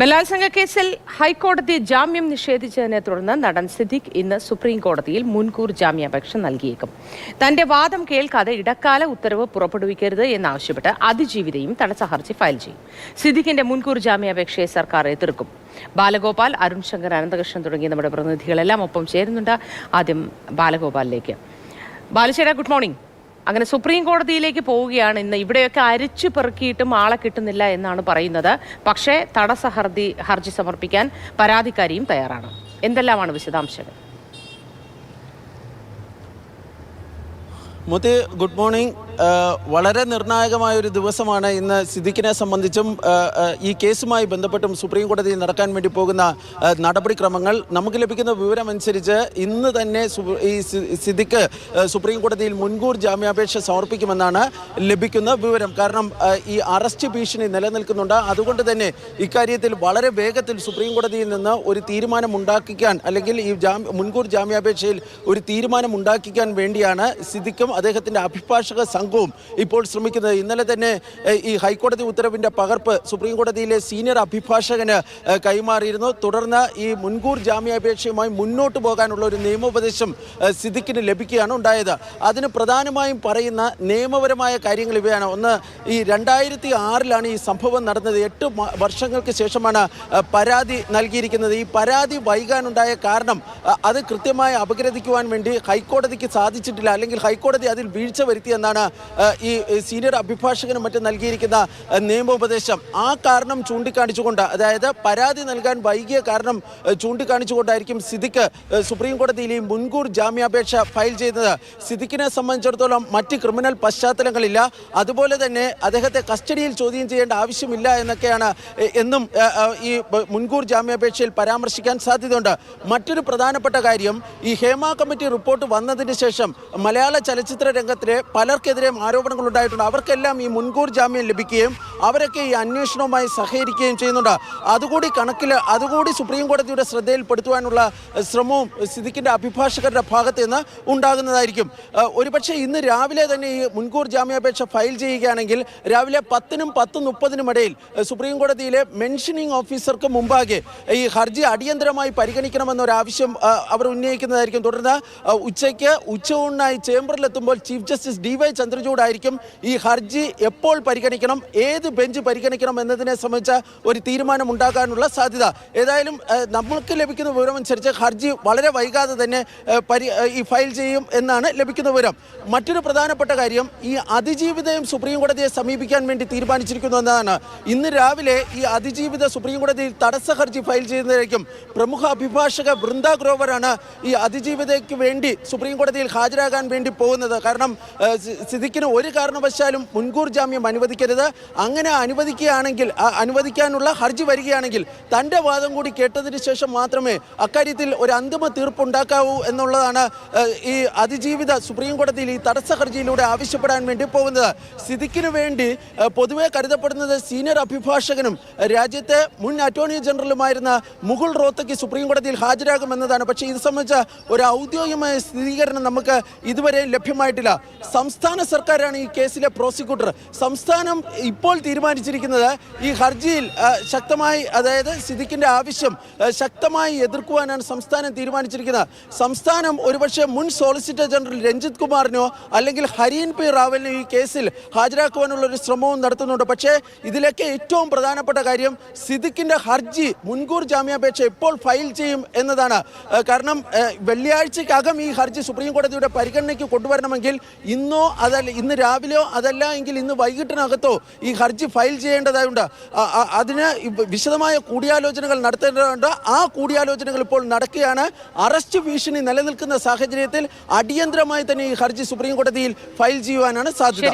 ബലാത്സംഗ കേസിൽ ഹൈക്കോടതി ജാമ്യം നിഷേധിച്ചതിനെ തുടർന്ന് നടൻ സിദ്ദിഖ് ഇന്ന് സുപ്രീം കോടതിയിൽ മുൻകൂർ ജാമ്യാപേക്ഷ നൽകിയേക്കും. തന്റെ വാദം കേൾക്കാതെ ഇടക്കാല ഉത്തരവ് പുറപ്പെടുവിക്കരുത് എന്നാവശ്യപ്പെട്ട് അതിജീവിതയും തടസ്സ ഹർജി ഫയൽ ചെയ്യും. സിദ്ദിഖിന്റെ മുൻകൂർ ജാമ്യാപേക്ഷയെ സർക്കാർ എതിർക്കും. ബാലഗോപാൽ അരുൺ ശങ്കർ അനന്തകൃഷ്ണൻ തുടങ്ങിയ നമ്മുടെ പ്രതിനിധികളെല്ലാം ഒപ്പം ചേരുന്നുണ്ട്. ആദ്യം ബാലഗോപാലിലേക്ക്. ബാലുചേട്ടാ ഗുഡ് മോർണിംഗ്. അങ്ങനെ സുപ്രീം കോടതിയിലേക്ക് പോവുകയാണ് ഇന്ന്. ഇവിടെയൊക്കെ അരിച്ചു പെറുക്കിയിട്ടും ആളെ കിട്ടുന്നില്ല എന്നാണ് പറയുന്നത്. പക്ഷേ തടസ്സ ഹർജി ഹർജി സമർപ്പിക്കാൻ പരാതിക്കാരിയും തയ്യാറാണ്. എന്തെല്ലാമാണ് വിശദാംശങ്ങൾ? മുത്തി ഗുഡ് മോർണിംഗ്. വളരെ നിർണായകമായ ഒരു ദിവസമാണ് ഇന്ന് സിദ്ദിഖിനെ സംബന്ധിച്ചും ഈ കേസുമായി ബന്ധപ്പെട്ടും സുപ്രീം കോടതി നടക്കാൻ വേണ്ടി പോകുന്ന നടപടിക്രമങ്ങൾ. നമുക്ക് ലഭിക്കുന്ന വിവരമനുസരിച്ച് ഇന്ന് തന്നെ ഈ സിദ്ദിഖ് സുപ്രീം കോടതിയിൽ മുൻകൂർ ജാമ്യാപേക്ഷ സമർപ്പിക്കുമെന്നാണ് ലഭിക്കുന്ന വിവരം. കാരണം ഈ അറസ്റ്റ് ഭീഷണി നിലനിൽക്കുന്നുണ്ട്. അതുകൊണ്ട് തന്നെ ഇക്കാര്യത്തിൽ വളരെ വേഗത്തിൽ സുപ്രീം കോടതിയിൽ നിന്ന് ഒരു തീരുമാനം ഉണ്ടാക്കിക്കാൻ അല്ലെങ്കിൽ ഈ മുൻകൂർ ജാമ്യാപേക്ഷയിൽ ഒരു തീരുമാനം ഉണ്ടാക്കിക്കാൻ വേണ്ടിയാണ് സിദ്ദിഖും അദ്ദേഹത്തിന്റെ അഭിഭാഷക സംഘവും ഇപ്പോൾ ശ്രമിക്കുന്നത്. ഇന്നലെ തന്നെ ഈ ഹൈക്കോടതി ഉത്തരവിന്റെ പകർപ്പ് സുപ്രീം കോടതിയിലെ സീനിയർ അഭിഭാഷകന് കൈമാറിയിരുന്നു. തുടർന്ന് ഈ മുൻകൂർ ജാമ്യാപേക്ഷയുമായി മുന്നോട്ട് പോകാനുള്ള ഒരു നിയമോപദേശം സിദ്ദിഖിന് ലഭിക്കുകയാണ് ഉണ്ടായത്. അതിന് പ്രധാനമായും പറയുന്ന നിയമപരമായ കാര്യങ്ങൾ ഇവയാണ്. ഒന്ന് ഈ രണ്ടായിരത്തി ആറിലാണ് ഈ സംഭവം നടന്നത്. എട്ട് വർഷങ്ങൾക്ക് ശേഷമാണ് പരാതി നൽകിയിരിക്കുന്നത്. ഈ പരാതി വൈകാനുണ്ടായ കാരണം അത് കൃത്യമായി അപഗ്രഥിക്കുവാൻ വേണ്ടി ഹൈക്കോടതിക്ക് സാധിച്ചിട്ടില്ല. അല്ലെങ്കിൽ ഹൈക്കോടതി അതിൽ വീഴ്ച വരുത്തിയെന്നാണ് ഈ സീനിയർ അഭിഭാഷകനും മറ്റും നൽകിയിരിക്കുന്ന നിയമോപദേശം. ആ കാരണം ചൂണ്ടിക്കാണിച്ചുകൊണ്ട് അതായത് പരാതി നൽകാൻ വൈകിയ കാരണം ചൂണ്ടിക്കാണിച്ചുകൊണ്ടായിരിക്കും സിദ്ദിഖ് സുപ്രീം കോടതിയിൽ ഈ മുൻകൂർ ജാമ്യാപേക്ഷ ഫയൽ ചെയ്തത്. സിദ്ദിഖിനെ സംബന്ധിച്ചിടത്തോളം മറ്റ് ക്രിമിനൽ പശ്ചാത്തലങ്ങളില്ല. അതുപോലെ തന്നെ അദ്ദേഹത്തെ കസ്റ്റഡിയിൽ ചോദ്യം ചെയ്യേണ്ട ആവശ്യമില്ല എന്നൊക്കെയാണ് എന്നും ഈ മുൻകൂർ ജാമ്യാപേക്ഷയിൽ പരാമർശിക്കാൻ സാധ്യതയുണ്ട്. മറ്റൊരു പ്രധാനപ്പെട്ട കാര്യം ഈ ഹേമ കമ്മിറ്റി റിപ്പോർട്ട് വന്നതിന് ശേഷം മലയാള ചലച്ചിത്ര രംഗത്തിലെ പലർക്കെതിരെയും ആരോപണങ്ങൾ ഉണ്ടായിട്ടുണ്ട് അവർക്കെല്ലാം ഈ മുൻകൂർ ജാമ്യം ലഭിക്കുകയും അവരൊക്കെ ഈ അന്വേഷണവുമായി സഹകരിക്കുകയും ചെയ്യുന്നുണ്ട്. അതുകൂടി കണക്കിൽ അതുകൂടി സുപ്രീം കോടതിയുടെ ശ്രദ്ധയിൽപ്പെടുത്തുവാനുള്ള ശ്രമവും സിദ്ദിഖിന്റെ അഭിഭാഷകരുടെ ഭാഗത്ത് നിന്ന് ഉണ്ടാകുന്നതായിരിക്കും. ഒരുപക്ഷെ ഇന്ന് രാവിലെ തന്നെ ഈ മുൻകൂർ ജാമ്യാപേക്ഷ ഫയൽ ചെയ്യുകയാണെങ്കിൽ രാവിലെ പത്തിനും പത്ത് മുപ്പതിനും ഇടയിൽ സുപ്രീം കോടതിയിലെ മെൻഷനിങ് ഓഫീസർക്ക് മുമ്പാകെ ഈ ഹർജി അടിയന്തരമായി പരിഗണിക്കണമെന്നൊരാവശ്യം അവർ ഉന്നയിക്കുന്നതായിരിക്കും. തുടർന്ന് ഉച്ചയ്ക്ക് ഉച്ചയൂണിനായി ചേംബറിലെത്തുമ്പോൾ ചീഫ് ജസ്റ്റിസ് ഡി വൈ ചന്ദ്രചൂഡായിരിക്കും ഈ ഹർജി എപ്പോൾ പരിഗണിക്കണം ഏത് ബെഞ്ച് പരിഗണിക്കണം എന്നതിനെ സംബന്ധിച്ച ഒരു തീരുമാനം ഉണ്ടാകാനുള്ള സാധ്യത. ഏതായാലും നമ്മൾക്ക് ലഭിക്കുന്ന വിവരമനുസരിച്ച് ഹർജി വളരെ വൈകാതെ തന്നെ ഈ ഫയൽ ചെയ്യും എന്നാണ് ലഭിക്കുന്ന വിവരം. മറ്റൊരു പ്രധാനപ്പെട്ട കാര്യം ഈ അതിജീവിതയും സുപ്രീം കോടതിയെ സമീപിക്കാൻ വേണ്ടി തീരുമാനിച്ചിരിക്കുന്നു എന്നതാണ്. ഇന്ന് രാവിലെ ഈ അതിജീവിത സുപ്രീം കോടതിയിൽ തടസ്സ ഹർജി ഫയൽ ചെയ്യുന്നതായിരിക്കും പ്രമുഖ അഭിഭാഷക വൃന്ദ ഗ്രോവറാണ് ഈ അതിജീവിതയ്ക്ക് വേണ്ടി സുപ്രീം കോടതിയിൽ ഹാജരാകാൻ വേണ്ടി പോകുന്നത്. കാരണം ഏഹ്, സിദ്ദിഖിന് ഒരു കാരണവശാലും മുൻകൂർ ജാമ്യം അനുവദിക്കരുത്. അങ്ങനെ അനുവദിക്കുകയാണെങ്കിൽ അനുവദിക്കാനുള്ള ഹർജി വരികയാണെങ്കിൽ തന്റെ വാദം കൂടി കേട്ടതിന് ശേഷം മാത്രമേ അക്കാര്യത്തിൽ ഒരു അന്തിമ തീർപ്പുണ്ടാക്കാവൂ എന്നുള്ളതാണ് ഈ അതിജീവിത സുപ്രീം കോടതിയിൽ ഈ തടസ്സ ഹർജിയിലൂടെ ആവശ്യപ്പെടാൻ വേണ്ടി പോകുന്നത്. സിദ്ദിഖിന് വേണ്ടി പൊതുവെ കരുതപ്പെടുന്നത് സീനിയർ അഭിഭാഷകനും രാജ്യത്തെ മുൻ അറ്റോർണി ജനറലുമായിരുന്ന മുകുൾ റോത്തയ്ക്ക് സുപ്രീം കോടതിയിൽ ഹാജരാകുമെന്നതാണ്. പക്ഷേ ഇത് സംബന്ധിച്ച ഒരു ഔദ്യോഗികമായ സ്ഥിരീകരണം നമുക്ക് ഇതുവരെ ലഭ്യമായിട്ടില്ല സംസ്ഥാന സർക്കാരാണ് ഈ കേസിലെ പ്രോസിക്യൂട്ടർ. സംസ്ഥാനം ഇപ്പോൾ തീരുമാനിച്ചിരിക്കുന്നത് ഈ ഹർജിയിൽ ശക്തമായി അതായത് സിദ്ദിഖിന്റെ ആവശ്യം ശക്തമായി എതിർക്കുവാനാണ് സംസ്ഥാനം തീരുമാനിച്ചിരിക്കുന്നത്. സംസ്ഥാനം ഒരുപക്ഷെ മുൻ സോളിസിറ്റർ ജനറൽ രഞ്ജിത് കുമാറിനോ അല്ലെങ്കിൽ ഹരീൻ പി റാവലിനോ ഈ കേസിൽ ഹാജരാക്കുവാനുള്ള ഒരു ശ്രമവും നടത്തുന്നുണ്ട്. പക്ഷേ ഇതിലൊക്കെ ഏറ്റവും പ്രധാനപ്പെട്ട കാര്യം സിദ്ദിഖിന്റെ ഹർജി മുൻകൂർ ജാമ്യാപേക്ഷ എപ്പോൾ ഫയൽ ചെയ്യും എന്നതാണ്. കാരണം വെള്ളിയാഴ്ചയ്ക്കകം ഈ ഹർജി സുപ്രീം കോടതിയുടെ പരിഗണനയ്ക്ക് കൊണ്ടുവരണമെങ്കിൽ ഇന്നോ അതല്ല ഇന്ന് രാവിലെയോ അതല്ല എങ്കിൽ ഇന്ന് വൈകിട്ടിനകത്തോ ഈ ഹർജി ഫയൽ ചെയ്യേണ്ടതായുണ്ട്. അതിന് വിശദമായ കൂടിയാലോചനകൾ നടത്തേണ്ടതുണ്ട്. ആ കൂടിയാലോചനകൾ ഇപ്പോൾ നടക്കുകയാണ്. അറസ്റ്റ് ഭീഷണി നിലനിൽക്കുന്ന സാഹചര്യത്തിൽ അടിയന്തരമായി തന്നെ ഈ ഹർജി സുപ്രീം കോടതിയിൽ ഫയൽ ചെയ്യുവാനാണ് സാധ്യത.